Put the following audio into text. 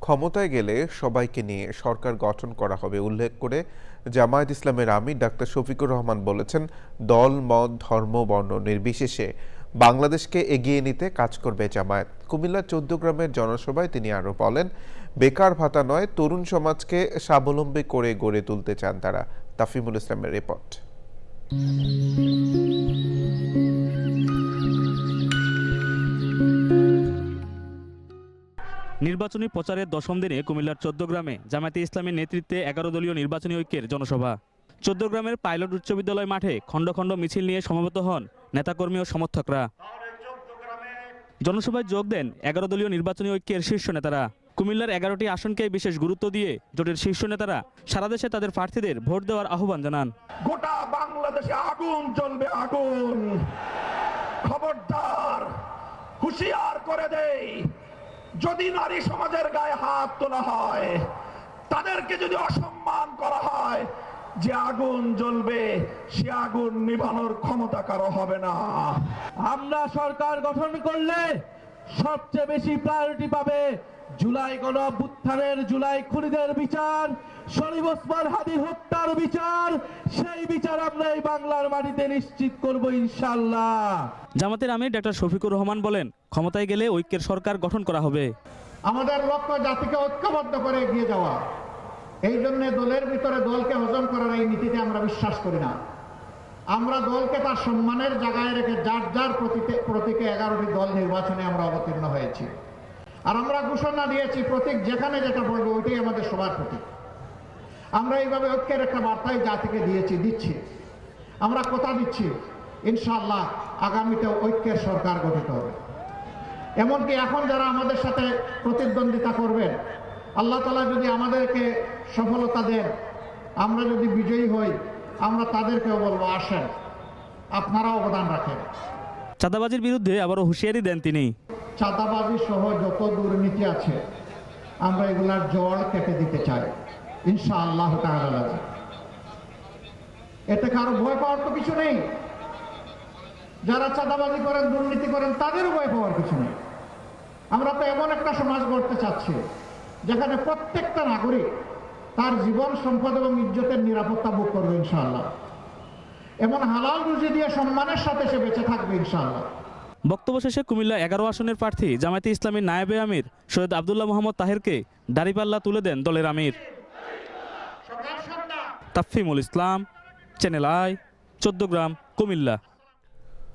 ক্ষমতায় গেলে সবাইকে নিয়ে সরকার গঠন করা হবে, উল্লেখ করে জামায়াত ইসলামের আমির ডাক্তার শফিকুর রহমান বলেছেন, দল, মত, ধর্ম, বর্ণ নির্বিশেষে বাংলাদেশকে এগিয়ে নিতে কাজ করবে জামায়াত। কুমিল্লার চৌদ্দ গ্রামের জনসভায় তিনি আরও বলেন, বেকার ভাতা নয়, তরুণ সমাজকে স্বাবলম্বী করে গড়ে তুলতে চান তারা। তাফিমুল ইসলামের রিপোর্ট। নির্বাচনী প্রচারের দশম দিনে কুমিল্লার চোদ্দ গ্রামে জামায়াতে ইসলামের নেতৃত্বে এগারো দলীয় নির্বাচনী ঐক্যের জনসভা। চোদ্দ গ্রামের পাইলট উচ্চ বিদ্যালয় মাঠে খণ্ড খণ্ড মিছিল নিয়ে সমবেত হন নেতাকর্মী ও সমর্থকরা। জনসভায় যোগ দেন এগারো দলীয় নির্বাচনী ঐক্যের শীর্ষ নেতারা। কুমিল্লার এগারোটি আসনকে বিশেষ গুরুত্ব দিয়ে জোটের শীর্ষ নেতারা সারা দেশে তাদের প্রার্থীদের ভোট দেওয়ার আহ্বান জানান। গোটা বাংলাদেশে আগুন জ্বলবে আগুন। খবরদার, হুঁশিয়ার করে দেই। যদি নারী সমাজের গায়ে হাত তোলা হয়, তাদেরকে যদি অসম্মান করা হয়, যে আগুন জ্বলবে, সে আগুন নিভানোর ক্ষমতা কারও হবে না। আমরা সরকার গঠন করলে সবচেয়ে বেশি প্রায়োরিটি পাবে জুলাই গণ অভ্যুত্থানের জুলাই খুনিদের বিচার শরীফ ওসমান হাদি হত্যার বিচার সেই বিচার আমরা এই বাংলার মাটিতে নিশ্চিত করব ইনশাল্লাহ জামাতের আমির ডাক্তার শফিকুর রহমান বলেন ক্ষমতায় গেলে ঐক্যের সরকার গঠন করা হবে। আমাদের লক্ষ্য জাতিকে ঐক্যবদ্ধ করে এগিয়ে যাওয়া। এই জন্য দলের ভিতরে দলকে হজম করার এই নীতিতে আমরা বিশ্বাস করি না। আমরা দলকে তার সম্মানের জায়গায় রেখে যার যার প্রতীকে প্রতীকে এগারোটি দল নির্বাচনে আমরা অবতীর্ণ হয়েছি। আর আমরা ঘোষণা দিয়েছি, প্রতীক যেখানে যেটা পড়বে ওইটাই আমাদের সবার প্রতীক। আমরা এইভাবে ঐক্যের একটা বার্তাই জাতিকে দিয়েছি, দিচ্ছি। আমরা কথা দিচ্ছি ইনশাল্লাহ আগামীতে ঐক্যের সরকার গঠিত হবে। এমনকি এখন যারা আমাদের সাথে প্রতিদ্বন্দ্বিতা করবেন, আল্লাহ তালা যদি আমাদেরকে সফলতা দেন, আমরা যদি বিজয়ী হই, আমরা তাদেরকেও বলব, আসেন আপনারা অবদান রাখেন। চাঁদাবাজির বিরুদ্ধে আবারও হুঁশিয়ারি দেন তিনি। চাঁদাবাজি সহ যত দুর্নীতি আছে, আমরা এগুলার জল কেটে দিতে চাই। ইনশা আল্লাহ এতে কারও ভয় পাওয়ার তো কিছু নেই। যারা চাঁদাবাজি করেন, দুর্নীতি করেন, তাদেরও ভয় পাওয়ার কিছু নেই। আমরা তো এমন একটা সমাজ গড়তে চাচ্ছি, যেখানে প্রত্যেকটা নাগরিক তার জীবন, সম্পদ এবং ইজ্জতের নিরাপত্তা ভোগ করবে ইনশাআল্লাহ। এমন হালাল রুজি দিয়ে সম্মানের সাথে সে বেঁচে থাকবে ইনশাআল্লাহ। বক্তব্য শেষে কুমিল্লা এগারো আসনের প্রার্থী জামায়াতে ইসলামী নায়েবে আমির সৈয়দ আবদুল্লাহ মোহাম্মদ তাহেরকে দাড়িপাল্লা তুলে দেন দলের আমির। Tafimul Islam, channel I Chauddagram Comilla.